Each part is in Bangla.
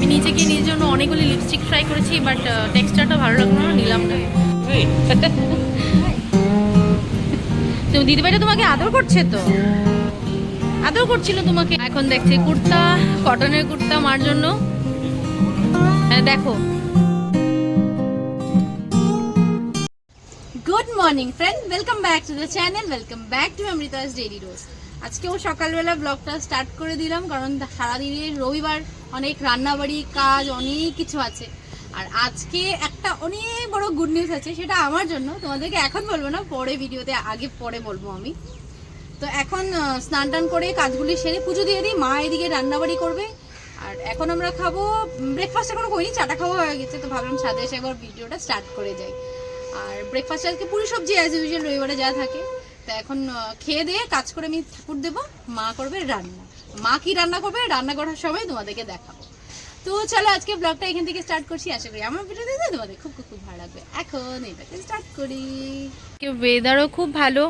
আমি গিয়ে নিজের জন্য অনেকগুলি লিপস্টিক ট্রাই করেছি বাট টেক্সচারটা ভালো লাগল না, নিলাম না। তো দিদিভাইটা তোমাকে আদর করছে তো? আদর করছিল তোমাকে? এখন দেখছি কুর্তা কটনের কুর্তা মার জন্য। দেখো। Good morning friend welcome back to the channel welcome back to Amrita's daily রোজ আজকেও সকালবেলা ব্লগটা স্টার্ট করে দিলাম, কারণ সারাদিনে রবিবার অনেক রান্নাবাড়ি, কাজ, অনেক কিছু আছে। আর আজকে একটা অনেক বড় গুড নিউজ আছে, সেটা আমার জন্য। তোমাদেরকে এখন বলব না, পরে ভিডিওতে আগে পরে বলব আমি। তো এখন স্নান টান করে কাজগুলি সেরে পুজো দিয়ে দিই, মা এদিকে রান্নাবাড়ি করবে। আর এখন আমরা খাব ব্রেকফাস্ট এখনও করিনি, চাটা খাওয়া হয়ে গেছে, তো ভাবলাম সাথে এসে একবার ভিডিওটা স্টার্ট করে যাই। আর ব্রেকফাস্ট আজকে পুরি সবজি অ্যাজ ইউজুয়াল রবিবারে যা থাকে। তো এখন খেয়ে দিয়ে কাজ করে আমি ঠাকুর দেবো, মা করবে রান্না। মা কি রান্না করবে? রান্না করার সময় তোমাদেরকে দেখাবো। তো চলো আজকে ব্লগটা এখান থেকে স্টার্ট করছি। আশা করি আমার ভিডিও দিতে তোমাদের খুব খুব খুব ভালো লাগবে। এখন এটাকে স্টার্ট করি। ওয়েদারও খুব ভালো।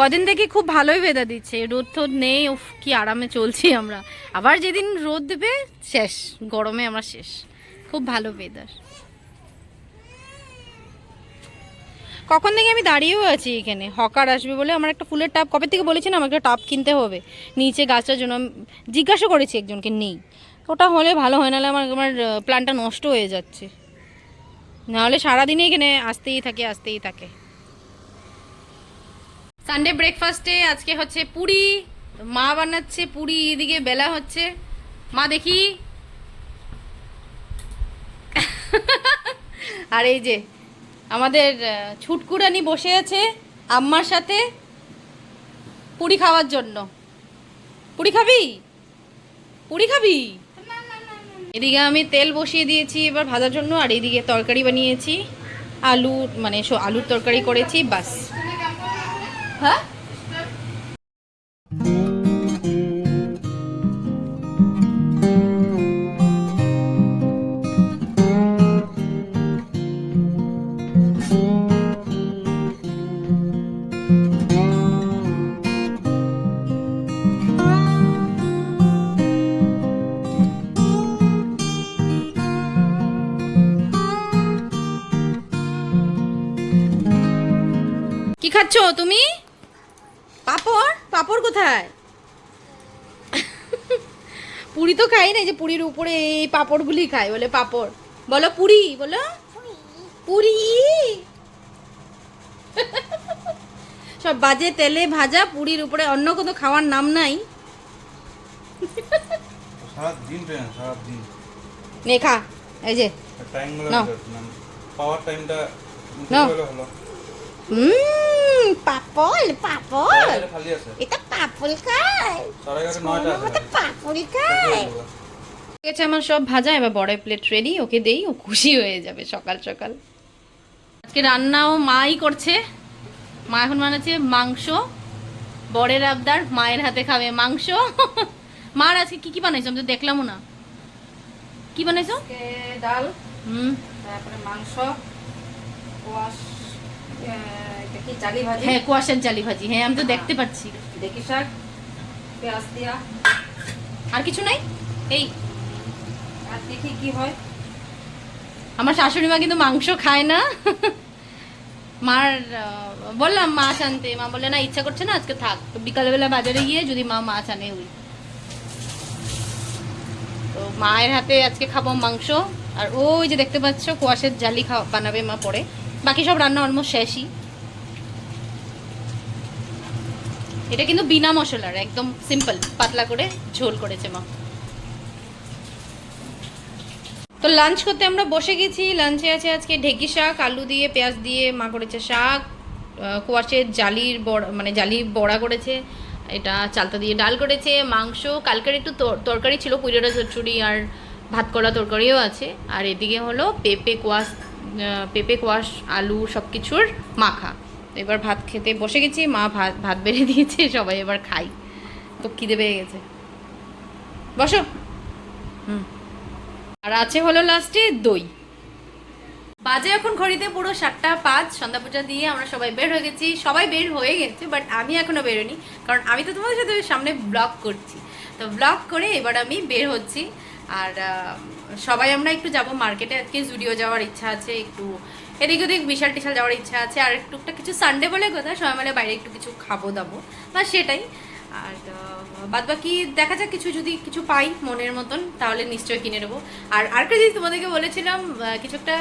কদিন থেকে খুব ভালোই ওয়েদার দিচ্ছে। রোদ টোদ নেই, উফ, কি আরামে চলছি আমরা। আবার যেদিন রোদ দেবে, শেষ। গরমে আমরা শেষ। খুব ভালো ওয়েদার কখন থেকে আমি দাঁড়িয়েও আছি এখানে? হকার আসবে বলে আমার একটা ফুলের টাব, কবে থেকে বলেছি না আমাকে টাব কিনতে হবে? নিচে গাছটার জন্য জিজ্ঞাসা করেছি একজনকে, নেই। ওটা হলে ভালো হয়, নাহলে আমার আমার প্ল্যানটা নষ্ট হয়ে যাচ্ছে। নাহলে সারাদিনই এখানে আসতেই থাকে আসতেই থাকে। সানডে ব্রেকফাস্টে আজকে হচ্ছে পুরি। মা বানাচ্ছে পুরি, এদিকে বেলা হচ্ছে। মা, দেখি। আর এই যে আমাদের ছুটকুরানি বসে আছে আম্মার সাথে পুরি খাওয়ার জন্য। পুরি খাবি? পুরি খাবি? এদিকে আমি তেল বসিয়ে দিয়েছি এবার ভাজার জন্য, আর এদিকে তরকারি বানিয়েছি। আলু মানে আলুর তরকারি করেছি, বাস। হ্যাঁ? তুমি? পাপড়? পাপড় কোথায়? পুরি তো খাই না এই যে পুরির উপরে এই পাপড়গুলি খাই বলে পাপড়। বলো পুরি বলো। পুরি। সব বাজে তেলে ভাজা পুরির উপরে অন্য কোনো খাওয়ার নাম নাই। সারা দিন ট্রেন সারা দিন নে খা। এই যে। টাইম পাওয়ার টাইমটা হলো হুম সাড়ে খালি আছে। এটা পাপড় খায়। পাপড়ি খায়। ঠিক আছে আমার সব ভাজা এবার বড় প্লেট রেডি ওকে দেই ও খুশি হয়ে যাবে সকাল সকাল। আজকে রান্নাও মাই করছে। মা এখন বানাচ্ছে মাংস। বরের আবদার মায়ের হাতে খাবে মাংস। মার আজকে কি কি বানাইছো? আমি তো দেখলামও না। কি বানাইছো? ডাল হুম। তারপরে মাংস হ্যাঁ কুয়াশার জালি ভাজি হ্যাঁ আমি তো দেখতে পাচ্ছি। দেখি শাক পেঁয়াজ দিয়া। আর কিছু নাই? এই। আর দেখি কি হয়। আমার শাশুড়ি মা কিন্তু মাংস খায় না। মার বললাম মাছ আনতে। মা বললে না ইচ্ছা করছে না আজকে থাক। তো বিকালবেলা বাজারে গিয়ে যদি মা মাছ আনে ওই। তো মায়ের হাতে আজকে খাব মাংস। আর ওই যে দেখতে পাচ্ছ কুয়াশের জালি খাওয়া বানাবে মা পরে। বাকি সব রান্না অলমোস্ট শেষই। এটা কিন্তু বিনা মশলার, একদম সিম্পল পাতলা করে ঝোল করেছে মা। তো লাঞ্চ করতে আমরা বসে গেছি লাঞ্চে আছে আজকে ঢেকি শাক, আলু দিয়ে, পেঁয়াজ দিয়ে, মা করেছে শাক কোয়াশের জালির বড়া মানে জালি বড়া করেছে, এটা চালতা দিয়ে ডাল করেছে, মাংস, কালকের একটু তর- তরকারি ছিল পুজোটা চচ্চড়ি আর ভাত করা তরকারিও আছে, আর এদিকে হলো পেঁপে কোয়াশ পেঁপে কোয়াশ, আলু সব কিছুর মাখা। এবার ভাত খেতে বসে গেছি, মা ভাত ভাত বেড়ে দিয়েছে, সবাই এবার খাই। তো খিদে পেয়ে গেছে। বসো। হুম। আর আছে হলো লাস্টে দই। বাজে এখন ঘড়িতে পুরো সাতটা পাঁচ, সন্ধ্যা পূজা দিয়ে আমরা সবাই বের হয়ে গেছি। সবাই বের হয়ে গেছে বাট আমি এখনও বেরোনি কারণ আমি তো তোমাদের সাথে সামনে ব্লগ করছি। তো ব্লগ করে এবার আমি বের হচ্ছি। আর সবাই আমরা একটু যাব মার্কেটে আজকে জুডিও যাওয়ার ইচ্ছা আছে, একটু এদিক ওদিক বিশাল টিশাল যাওয়ার ইচ্ছা আছে। আর একটুটা কিছু সানডে বলে কথা, সবাই মিলে বাইরে একটু কিছু খাব দাবো। বা সেটাই। আর বাদ বাকি দেখা যাক কিছু যদি কিছু পাই মনের মতন, তাহলে নিশ্চয়ই কিনে নেব। আর আরেকটা জিনিস তোমাদেরকে বলেছিলাম কিছু একটা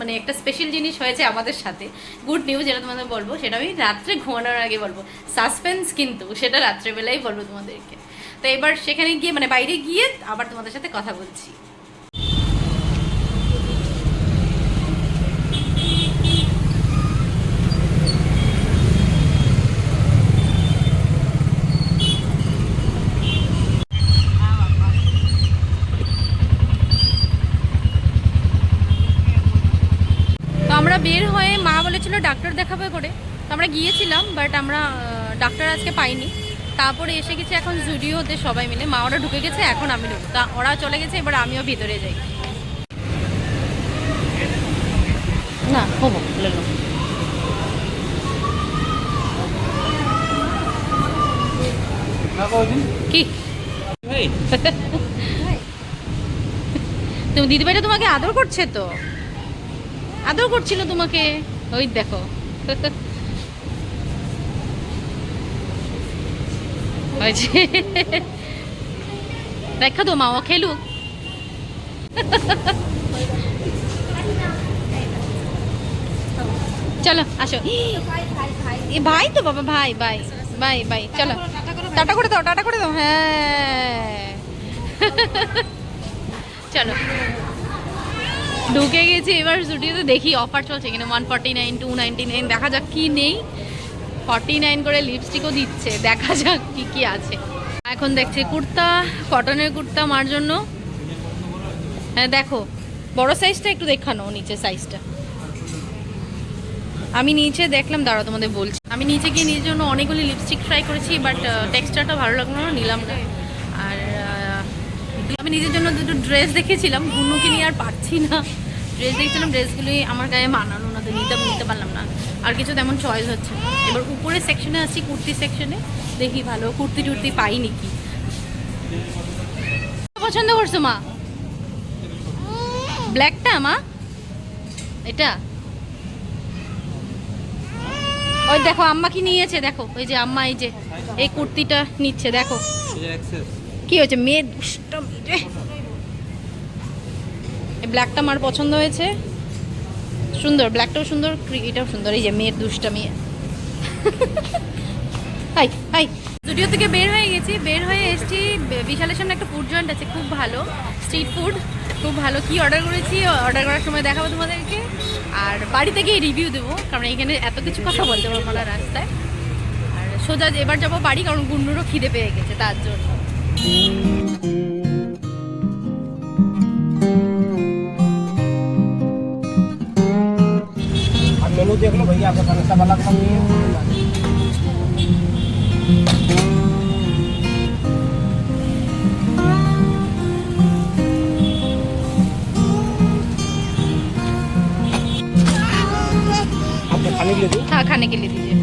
মানে একটা স্পেশাল জিনিস হয়েছে আমাদের সাথে। গুড নিউজ যেটা তোমাদের বলব, সেটা আমি রাত্রে ঘুমানোর আগে বলব। সাসপেন্স কিন্তু, সেটা রাত্রেবেলাই বলব তোমাদেরকে। তো এবার সেখানে গিয়ে মানে বাইরে গিয়ে আবার তোমাদের সাথে কথা বলছি তো আমরা বের হয়ে মা বলেছিল ডাক্তার দেখাবে করে। তো আমরা গিয়েছিলাম বাট আমরা ডাক্তার আজকে পাইনি। তারপরে এসে গেছে এখন জুডিওতে সবাই মিলে। মা ওরা ঢুকে গেছে এখন আমি ঢুকবো। তা ওরা চলে গেছে এবার আমিও ভিতরে যাই। না হব কি? তুমি দিদিভাইটা তোমাকে আদর করছে তো? আদর করছিল তোমাকে? ওই দেখো। দেখা তো মাও খেলুক। চলো, আসো। ভাই তো বাবা, ভাই ভাই ভাই ভাই, চলো। টাটা করে দাও, টাটা করে দাও হ্যাঁ। চলো। ঢুকে গেছি, এবার স্টুডিওতে দেখি অফার চলছে এখানে one forty nine two ninety nine দেখা যাক কী নেই। ফর্টি নাইন করে লিপস্টিকও দিচ্ছে, দেখা যাক কি কি আছে। এখন দেখছি কুর্তা কটনের কুর্তা মার জন্য। হ্যাঁ দেখো, বড় সাইজটা একটু দেখানো নিচে সাইজটা আমি নিচে দেখলাম, দাঁড়াও তোমাদের বলছি। আমি নিচে গিয়ে নিজের জন্য অনেকগুলি লিপস্টিক ট্রাই করেছি বাট টেক্সচারটা ভালো লাগল না নিলাম না আর আমি নিজের জন্য দুটো ড্রেস দেখেছিলাম গুনুকে নিয়ে আর পারছি না। ড্রেস দেখছিলাম ড্রেসগুলি আমার গায়ে মানানো না তো নিতে নিতে পারলাম না। আর কিছু তেমন চয়েস হচ্ছে না। এবার উপরের সেকশনে আছি কুর্তি সেকশনে দেখি ভালো কুর্তি টুর্তি পাই নাকি? পছন্দ করছ মা? ব্ল্যাকটা মা? এটা? ওই দেখো আম্মা কি নিয়েছে দেখো। ওই যে আম্মা এই যে এই কুর্তিটা নিচ্ছে দেখো। কি হয়েছে? মেয়ে দুষ্ট মেয়ে ব্ল্যাকটা আমার পছন্দ হয়েছে। সুন্দর ব্ল্যাকটাও সুন্দর এটাও সুন্দর। এই যে মেয়ের দুষ্টা মেয়ে। High high. স্টুডিও থেকে বের হয়ে গেছি, বের হয়ে এসেছি। বিশালের সামনে একটা ফুড জয়েন্ট আছে, খুব ভালো। স্ট্রিট ফুড খুব ভালো। কি অর্ডার করেছি? অর্ডার করার সময় দেখাবো তোমাদেরকে। আর বাড়িতে গিয়ে রিভিউ দেবো, কারণ এখানে এত কিছু কথা বলতে পারব না রাস্তায়। আর সোজা এবার যাব বাড়ি, কারণ গুন্ডুরও খিদে পেয়ে গেছে, তার জন্য। चलो देख लो भैया, आपका खाना वाला कम नहीं है। हाँ खाने के लिए दीजिए।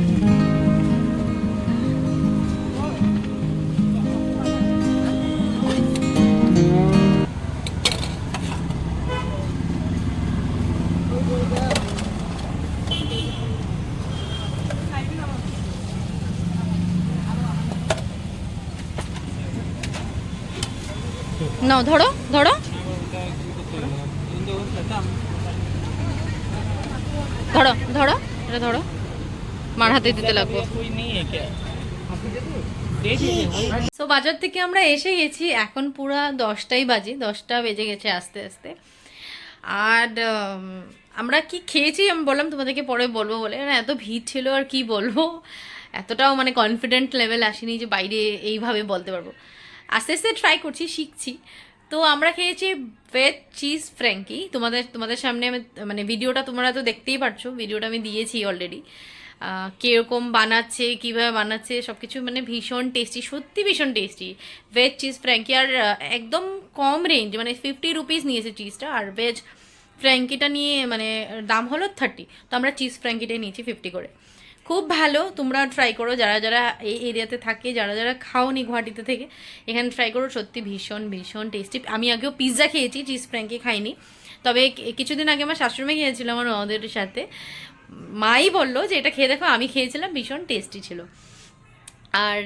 নাও ধরো ধরো। ধরো ধরো, এটা ধরো। মার হাতে দিতে লাগবো। সো বাজার থেকে আমরা এসে গেছি। এখন পুরা দশটাই বাজে। দশটা বেজে গেছে আস্তে আস্তে। আর আমরা কি খেয়েছি আমি বললাম তোমাদেরকে পরে বলব বলে। এত ভিড় ছিল আর কি বলব? এতটাও মানে কনফিডেন্ট লেভেল আসেনি যে বাইরে এইভাবে বলতে পারব। আস্তে আস্তে ট্রাই করছি, শিখছি। তো আমরা খেয়েছি ভেজ চিজ ফ্র্যাঙ্কি তোমাদের তোমাদের সামনে মানে ভিডিওটা তোমরা তো দেখতেই পারছ ভিডিওটা আমি দিয়েছি অলরেডি কীরকম বানাচ্ছে, কীভাবে বানাচ্ছে সব কিছু মানে ভীষণ টেস্টি সত্যি ভীষণ টেস্টি ভেজ চিজ ফ্র্যাঙ্কি আর একদম কম রেঞ্জ মানে ফিফটি রুপিস নিয়েছে চিজটা আর ভেজ ফ্র্যাঙ্কিটা নিয়ে মানে দাম হলো থার্টি তো আমরা চিজ ফ্র্যাঙ্কিটাই নিয়েছি ফিফটি করে। খুব ভালো তোমরা ট্রাই করো, যারা যারা এই এরিয়াতে থাকে, যারা যারা খাওনি গুয়াহাটিতে থেকে, এখানে ট্রাই করো, সত্যি ভীষণ ভীষণ টেস্টি আমি আগেও পিৎজা খেয়েছি চিজ ফ্র্যাঙ্কি খাইনি, তবে কিছুদিন আগে আমার শাশুড়ি খেয়েছিল আমার ওদের সাথে। মাই বলল যে, এটা খেয়ে দেখো, আমি খেয়েছিলাম, ভীষণ টেস্টি ছিল। আর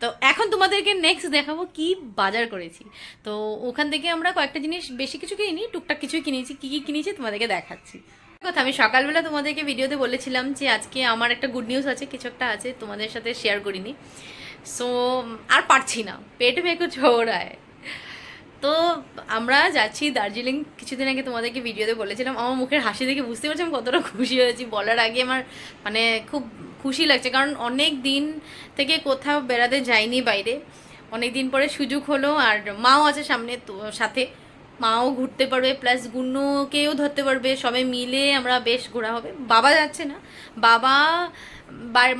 তো এখন তোমাদেরকে নেক্সট দেখাবো কি বাজার করেছি। তো ওখান থেকে আমরা কয়েকটা জিনিস, বেশি কিছু কিনিনি, টুকটাক কিছুই কিনেছি, কি কি কিনেছি তোমাদেরকে দেখাচ্ছি। কথা, আমি সকালবেলা তোমাদেরকে ভিডিওতে বলেছিলাম যে আজকে আমার একটা গুড নিউজ আছে, কিছু একটা আছে, তোমাদের সাথে শেয়ার করিনি। সো আর পারছি না, পেট মেকো ছোড়ায় তো আমরা যাচ্ছি দার্জিলিং, কিছুদিন আগে তোমাদেরকে ভিডিওতে বলেছিলাম, আমার মুখের হাসি দেখে বুঝতে পারছি আমি কতটা খুশি হয়েছি, বলার আগে আমার মানে খুব খুশি লাগছে, কারণ অনেক দিন থেকে কোথাও বেড়াতে যাইনি বাইরে। অনেক দিন পরে সুযোগ হলো, আর মাও আছে সামনে তো, সাথে। মাও ঘুরতে পারবে প্লাস গুণ্যকেও ধরতে পারবে সবাই মিলে আমরা বেশ ঘোরা হবে। বাবা যাচ্ছে না। বাবা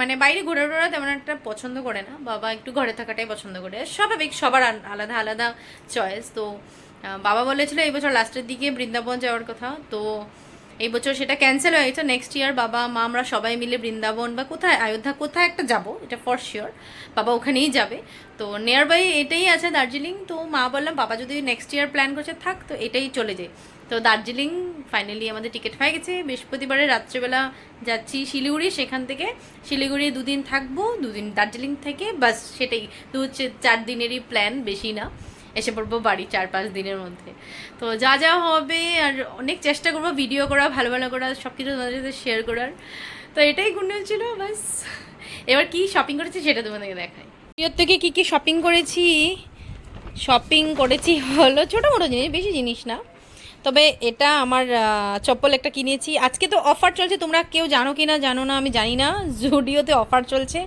মানে বাইরে ঘোরা টোরা তেমন একটা পছন্দ করে না। বাবা একটু ঘরে থাকাটাই পছন্দ করে। স্বাভাবিক, সবার আলাদা আলাদা চয়েস তো বাবা বলেছিল, এই বছর লাস্টের দিকে বৃন্দাবন যাওয়ার কথা। তো এই বছর সেটা ক্যান্সেল হয়ে গেছে। নেক্সট ইয়ার বাবা, মা, আমরা সবাই মিলে বৃন্দাবন বা কোথায় অযোধ্যা কোথায় একটা যাব, এটা ফর শিওর বাবা ওখানেই যাবে। তো নিয়ার বাই এটাই আছে দার্জিলিং। তো মা বললাম, বাবা যদি নেক্সট ইয়ার প্ল্যান করছে, থাক, তো এটাই চলে যায়। তো দার্জিলিং ফাইনালি আমাদের টিকিট হয়ে গেছে। বৃহস্পতিবারে রাত্রেবেলা যাচ্ছি শিলিগুড়ি। সেখান থেকে শিলিগুড়ি দুদিন থাকব, দুদিন দার্জিলিং থেকে। বাস, সেটাই। দু চার দিনেরই প্ল্যান বেশি না। এসে পড়ব বাড়ি চার পাঁচ দিনের মধ্যে। তো যা যা হবে আর অনেক চেষ্টা করব ভিডিও করা, ভালো ভালো করা সব কিছু তোমাদের সাথে শেয়ার করার। তো এটাই গুণ ছিল বাস এবার কি শপিং করেছি সেটা তোমাদেরকে দেখাই। ভিডিওর থেকে কী কী শপিং করেছি? শপিং করেছি হলো ছোটো মোটো জিনিস, বেশি জিনিস না। তবে এটা আমার চপ্পল একটা কিনেছি। আজকে তো অফার চলছে, তোমরা কেউ জানো কি না জানো না, আমি জানি না। জুডিওতে অফার চলছে,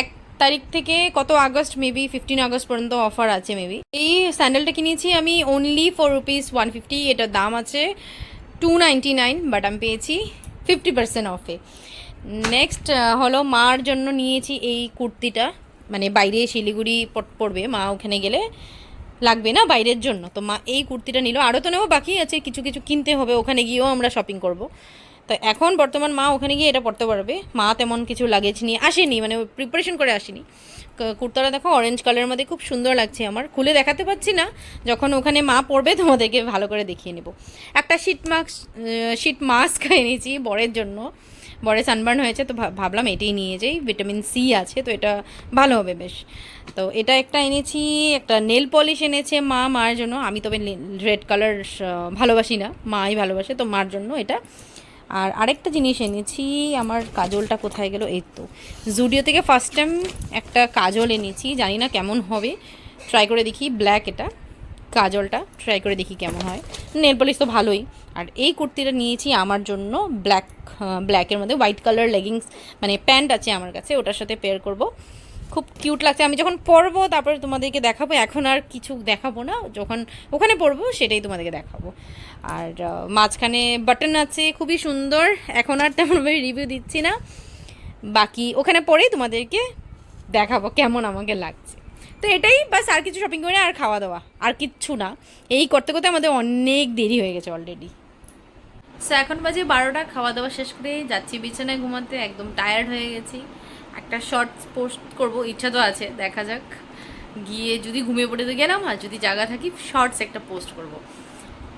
এক তারিখ থেকে কত আগস্ট? মেবি ফিফটিন আগস্ট পর্যন্ত অফার আছে মেবি এই স্যান্ডেলটা কিনেছি আমি only four rupees one fifty এটার দাম আছে টু নাইনটি নাইন বাট আমি পেয়েছি ফিফটি পার্সেন্ট অফে নেক্সট হলো মার জন্য নিয়েছি এই কুর্তিটা। মানে বাইরে শিলিগুড়ি পড়বে মা ওখানে গেলে লাগবে না বাইরের জন্য। তো মা এই কুর্তিটা নিল। আরও তো নেব, বাকি আছে, কিছু কিছু কিনতে হবে। ওখানে গিয়েও আমরা শপিং করব। তো এখন বর্তমান মা ওখানে গিয়ে এটা পড়তে পারবে। মা তেমন কিছু লাগেজ নিয়ে আসেনি মানে প্রিপারেশন করে আসেনি। কুর্তাটা দেখো অরেঞ্জ কালারের মধ্যে খুব সুন্দর লাগছে আমার। খুলে দেখাতে পাচ্ছি না, যখন ওখানে মা পড়বে তোমাদেরকে ভালো করে দেখিয়ে নেব। একটা শীট মাস্ক শীট মাস্ক এনেছি বরের জন্য। বরে সানবার্ন হয়েছে, তো ভাব- ভাবলাম এটাই নিয়ে যাই। ভিটামিন সি আছে, তো এটা ভালো হবে বেশ। তো এটা একটা এনেছি, একটা নেল পলিশ এনেছে মা মার জন্য। আমি তবে রেড কালার ভালোবাসি না, মাই ভালোবাসে, তো মার জন্য এটা। আর আরেকটা জিনিস এনেছি, আমার কাজলটা কোথায় গেল? এই তো। জুডিও থেকে ফার্স্ট টাইম একটা কাজল এনেছি, জানি না কেমন হবে। ট্রাই করে দেখি ব্ল্যাক এটা, কাজলটা ট্রাই করে দেখি কেমন হয়। নেল পলিশ তো ভালোই। আর এই কুর্তিটা নিয়েছি আমার জন্য ব্ল্যাক ব্ল্যাকের মধ্যে হোয়াইট কালার লেগিংস মানে প্যান্ট আছে আমার কাছে, ওটার সাথে পেয়ার করব। খুব কিউট লাগছে। আমি যখন পরবো, তারপরে তোমাদেরকে দেখাবো। এখন আর কিছু দেখাবো না। যখন ওখানে পরবো, সেটাই তোমাদেরকে দেখাবো। আর মাঝখানে বাটন আছে, খুবই সুন্দর। এখন আর তেমনভাবে রিভিউ দিচ্ছি না। বাকি ওখানে পরেই তোমাদেরকে দেখাবো কেমন আমাকে লাগছে। তো এটাই বাস আর কিছু শপিং করে আর খাওয়া দাওয়া। আর কিচ্ছু না। এই করতে করতে আমাদের অনেক দেরি হয়ে গেছে অলরেডি সো এখন বাজে বারোটা। খাওয়া দাওয়া শেষ করে যাচ্ছি। বিছানায় ঘুমাতে একদম টায়ার্ড হয়ে গেছি। একটা শর্টস পোস্ট করব, ইচ্ছা তো আছে, দেখা যাক। গিয়ে যদি ঘুমিয়ে পড়ে তো গেলাম আর যদি জায়গা থাকি শর্টস একটা পোস্ট করব।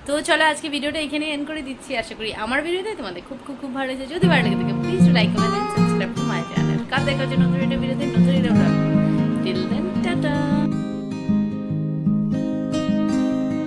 তো চলো, আজকে ভিডিওটা এখানে এন্ড করে দিচ্ছি। আশা করি আমার ভিডিওতে তোমাদের খুব খুব খুব ভালো হয়েছে যদি ভালো লাগে থাকে please like comment subscribe to my channel কাল দেখার নতুন একটা ভিডিওতে নতুন